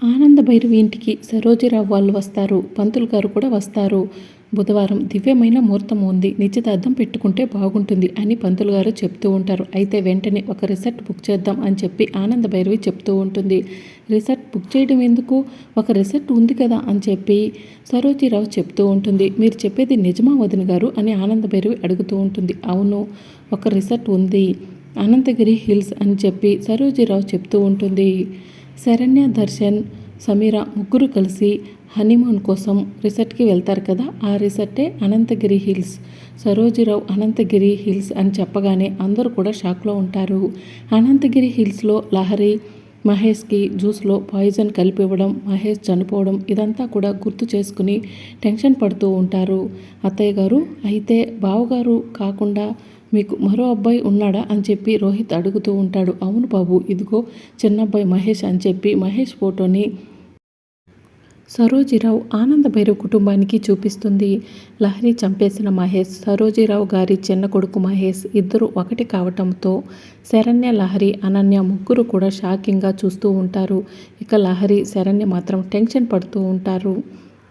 ఆనంద భైరవి ఇంటికి సరోజీరావు వాళ్ళు వస్తారు. పంతులు గారు కూడా వస్తారు. బుధవారం దివ్యమైన ముహూర్తం ఉంది. నిశ్చితార్థం పెట్టుకుంటే బాగుంటుంది అని పంతులు గారు చెప్తూ ఉంటారు. అయితే వెంటనే ఒక రిసార్ట్ బుక్ చేద్దాం అని చెప్పి ఆనంద భైరవి చెప్తూ ఉంటుంది. రిసార్ట్ బుక్ చేయడం ఎందుకు? ఒక రిసార్ట్ ఉంది కదా అని చెప్పి సరోజీరావు చెప్తూ ఉంటుంది. మీరు చెప్పేది నిజమా వదిన గారు అని ఆనంద భైరవి అడుగుతూ ఉంటుంది. అవును ఒక రిసార్ట్ ఉంది. అనంతగిరి హిల్స్ అని చెప్పి సరోజిరావు చెప్తూ ఉంటుంది. శరణ్య దర్శన్ సమీర ముగ్గురు కలిసి హనీమూన్ కోసం రిసార్ట్కి వెళ్తారు కదా ఆ రిసార్టే అనంతగిరి హిల్స్. సరోజీరావు అనంతగిరి హిల్స్ అని చెప్పగానే అందరూ కూడా షాక్లో ఉంటారు. అనంతగిరి హిల్స్లో లహరి మహేష్కి జ్యూస్లో పాయిజన్ కలిపి ఇవ్వడం మహేష్ చనిపోవడం ఇదంతా కూడా గుర్తు చేసుకుని టెన్షన్ పడుతూ ఉంటారు. అత్తయ్య గారు అయితే బావగారు కాకుండా మీకు మరో అబ్బాయి ఉన్నాడా? అని చెప్పి రోహిత్ అడుగుతూ ఉంటాడు. అవును బాబు ఇదిగో చిన్నబ్బాయి మహేష్ అని చెప్పి మహేష్ ఫోటోని సరోజీరావు ఆనందభైరవ్ కుటుంబానికి చూపిస్తుంది. లహరి చంపేసిన మహేష్ సరోజీరావు గారి చిన్న కొడుకు మహేష్ ఇద్దరు ఒకటి కావటంతో శరణ్య లహరి అనన్య ముగ్గురు కూడా షాకింగ్గా చూస్తూ ఉంటారు. ఇక లహరి శరణ్య మాత్రం టెన్షన్ పడుతూ ఉంటారు.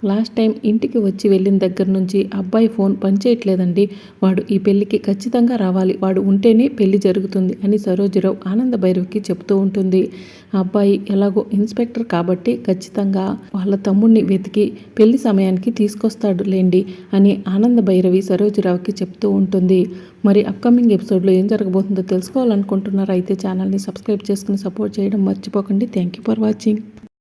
లాస్ట్ టైం ఇంటికి వచ్చి వెళ్ళిన దగ్గర నుంచి అబ్బాయి ఫోన్ పనిచేయట్లేదండి. వాడు ఈ పెళ్ళికి ఖచ్చితంగా రావాలి. వాడు ఉంటేనే పెళ్ళి జరుగుతుంది అని సరోజరావు ఆనంద భైరవ్కి చెప్తూ ఉంటుంది. అబ్బాయి ఎలాగో ఇన్స్పెక్టర్ కాబట్టి ఖచ్చితంగా వాళ్ళ తమ్ముడిని వెతికి పెళ్ళి సమయానికి తీసుకొస్తాడు లేండి అని ఆనంద భైరవి సరోజరావుకి చెప్తూ ఉంటుంది. మరి అప్కమింగ్ ఎపిసోడ్లో ఏం జరగబోతుందో తెలుసుకోవాలనుకుంటున్నారా? అయితే ఛానల్ని సబ్స్క్రైబ్ చేసుకుని సపోర్ట్ చేయడం మర్చిపోకండి. Thank you for watching